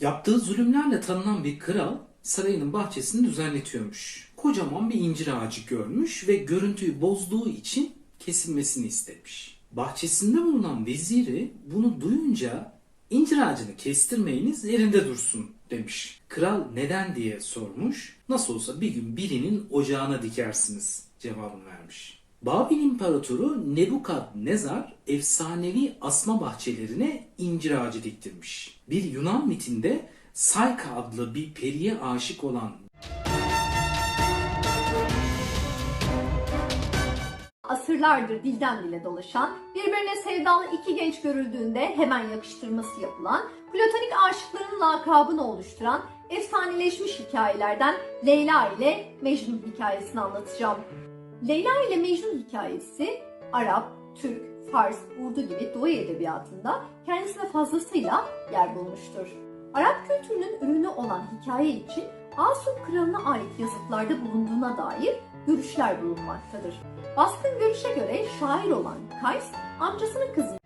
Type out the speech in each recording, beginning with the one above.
Yaptığı zulümlerle tanınan bir kral sarayının bahçesini düzenletiyormuş. Kocaman bir incir ağacı görmüş ve görüntüyü bozduğu için kesilmesini istemiş. Bahçesinde bulunan veziri bunu duyunca incir ağacını kestirmeyiniz yerinde dursun demiş. Kral neden diye sormuş. Nasıl olsa bir gün birinin ocağına dikersiniz cevabını vermiş. Babil İmparatoru Nebukadnezar efsanevi asma bahçelerine incir ağacı diktirmiş. Bir Yunan mitinde Sayka adlı bir periye aşık olan Asırlardır dilden dile dolaşan, birbirine sevdalı iki genç görüldüğünde hemen yakıştırması yapılan, platonik aşıkların lakabını oluşturan efsaneleşmiş hikayelerden Leyla ile Mecnun hikayesini anlatacağım. Leyla ile Mecnun hikayesi Arap, Türk, Fars, Urdu gibi Doğu edebiyatında kendisine fazlasıyla yer bulmuştur. Arap kültürünün ürünü olan hikaye için Asur kralına ait yazıtlarda bulunduğuna dair görüşler bulunmaktadır. Baskın görüşe göre şair olan Kays, amcasının kızı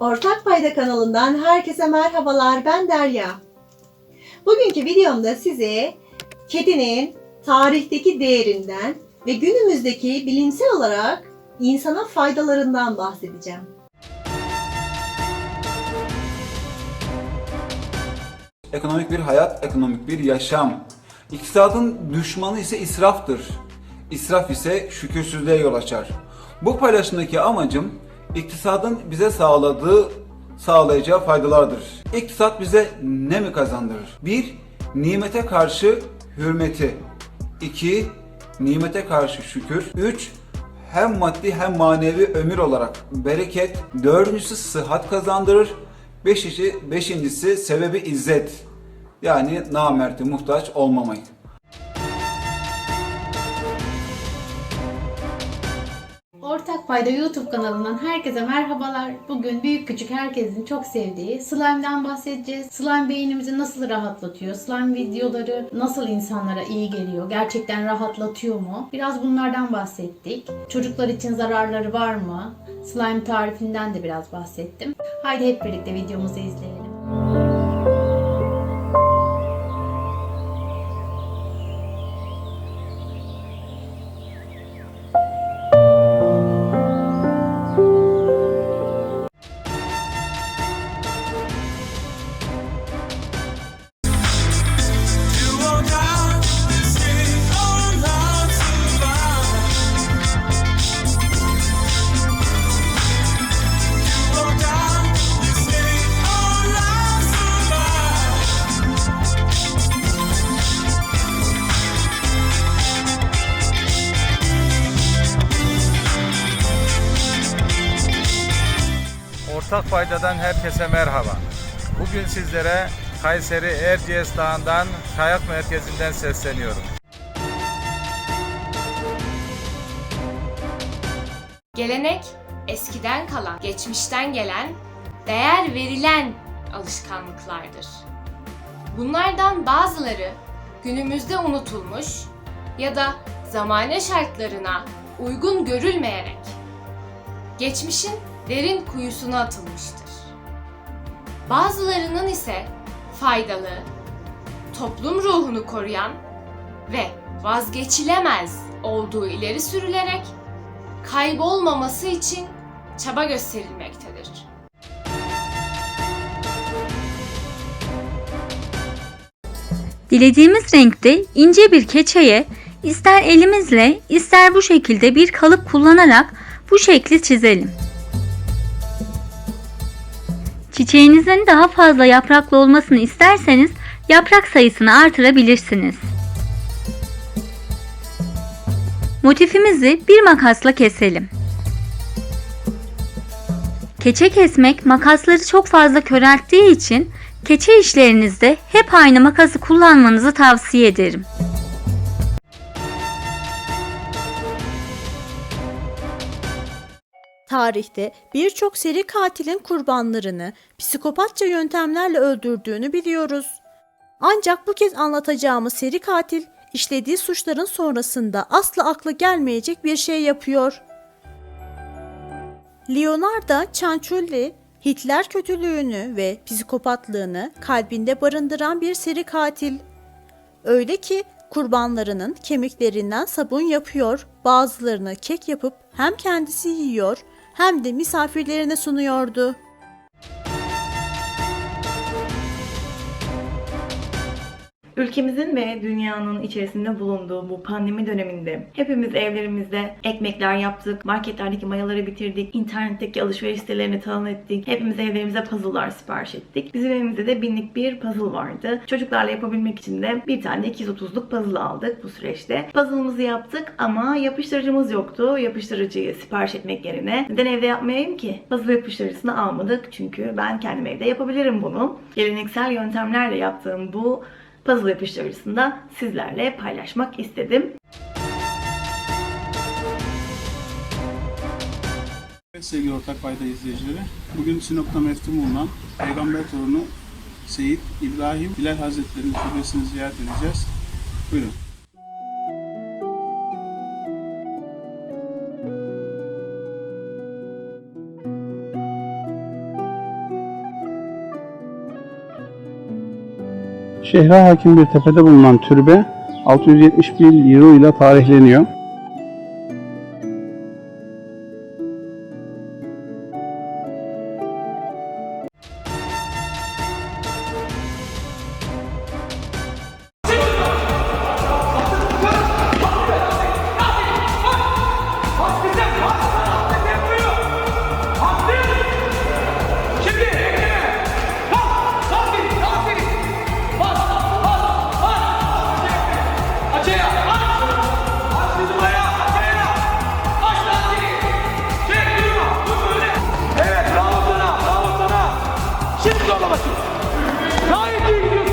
Ortak Payda kanalından herkese merhabalar. Ben Derya. Bugünkü videomda size kedinin tarihteki değerinden ve günümüzdeki bilimsel olarak insana faydalarından bahsedeceğim. Ekonomik bir hayat, ekonomik bir yaşam. İktisadın düşmanı ise israftır. İsraf ise şükürsüzlüğe yol açar. Bu paylaşımdaki amacım iktisadın bize sağladığı, sağlayacağı faydalardır. İktisat bize ne mi kazandırır? 1. Nimete karşı hürmeti. 2. Nimete karşı şükür. 3. Hem maddi hem manevi ömür olarak bereket. Dördüncüsü sıhhat kazandırır. Beşinci, beşincisi sebebi izzet. Yani namerti muhtaç olmamayı. Payda YouTube kanalından herkese merhabalar. Bugün büyük küçük herkesin çok sevdiği slime'dan bahsedeceğiz. Slime beynimizi nasıl rahatlatıyor? Slime videoları nasıl insanlara iyi geliyor? Gerçekten rahatlatıyor mu? Biraz bunlardan bahsettik. Çocuklar için zararları var mı? Slime tarifinden de biraz bahsettim. Haydi hep birlikte videomuzu izleyelim. Ortak Fayda'dan herkese merhaba. Bugün sizlere Kayseri Erciyes Dağı'ndan kayak merkezinden sesleniyorum. Gelenek eskiden kalan, geçmişten gelen, değer verilen alışkanlıklardır. Bunlardan bazıları günümüzde unutulmuş ya da zamane şartlarına uygun görülmeyerek geçmişin derin kuyusuna atılmıştır. Bazılarının ise faydalı, toplum ruhunu koruyan ve vazgeçilemez olduğu ileri sürülerek kaybolmaması için çaba gösterilmektedir. Dilediğimiz renkte ince bir keçeye ister elimizle ister bu şekilde bir kalıp kullanarak bu şekli çizelim. Çiçeğinizin daha fazla yapraklı olmasını isterseniz yaprak sayısını artırabilirsiniz. Motifimizi bir makasla keselim. Keçe kesmek makasları çok fazla körelttiği için keçe işlerinizde hep aynı makası kullanmanızı tavsiye ederim. Tarihte birçok seri katilin kurbanlarını psikopatça yöntemlerle öldürdüğünü biliyoruz. Ancak bu kez anlatacağımız seri katil işlediği suçların sonrasında asla akla gelmeyecek bir şey yapıyor. Leonardo Cianciulli, Hitler kötülüğünü ve psikopatlığını kalbinde barındıran bir seri katil. Öyle ki kurbanlarının kemiklerinden sabun yapıyor, bazılarını kek yapıp hem kendisi yiyor hem de misafirlerine sunuyordu. Ülkemizin ve dünyanın içerisinde bulunduğu bu pandemi döneminde hepimiz evlerimizde ekmekler yaptık, marketlerdeki mayaları bitirdik, internetteki alışveriş sitelerini talan ettik, hepimiz evlerimize puzzle'lar sipariş ettik. Bizim evimizde de binlik bir puzzle vardı. Çocuklarla yapabilmek için de bir tane 230'luk puzzle aldık bu süreçte. Puzzle'ımızı yaptık ama yapıştırıcımız yoktu. Yapıştırıcıyı sipariş etmek yerine neden evde yapmayayım ki? Puzzle yapıştırıcısını almadık çünkü ben kendim evde yapabilirim bunu. Geleneksel yöntemlerle yaptığım bu puzzle yapıştırıcısını da sizlerle paylaşmak istedim. Evet sevgili Ortak Payda izleyicileri, bugün Sinop'ta meftun bulunan Peygamber torunu Seyit İbrahim Bilal Hazretleri'nin türbesini ziyaret edeceğiz. Buyurun. Şehre hakim bir tepede bulunan türbe 671 yılıyla tarihleniyor. alamazsınız. Gayet iyi gidiyorsunuz.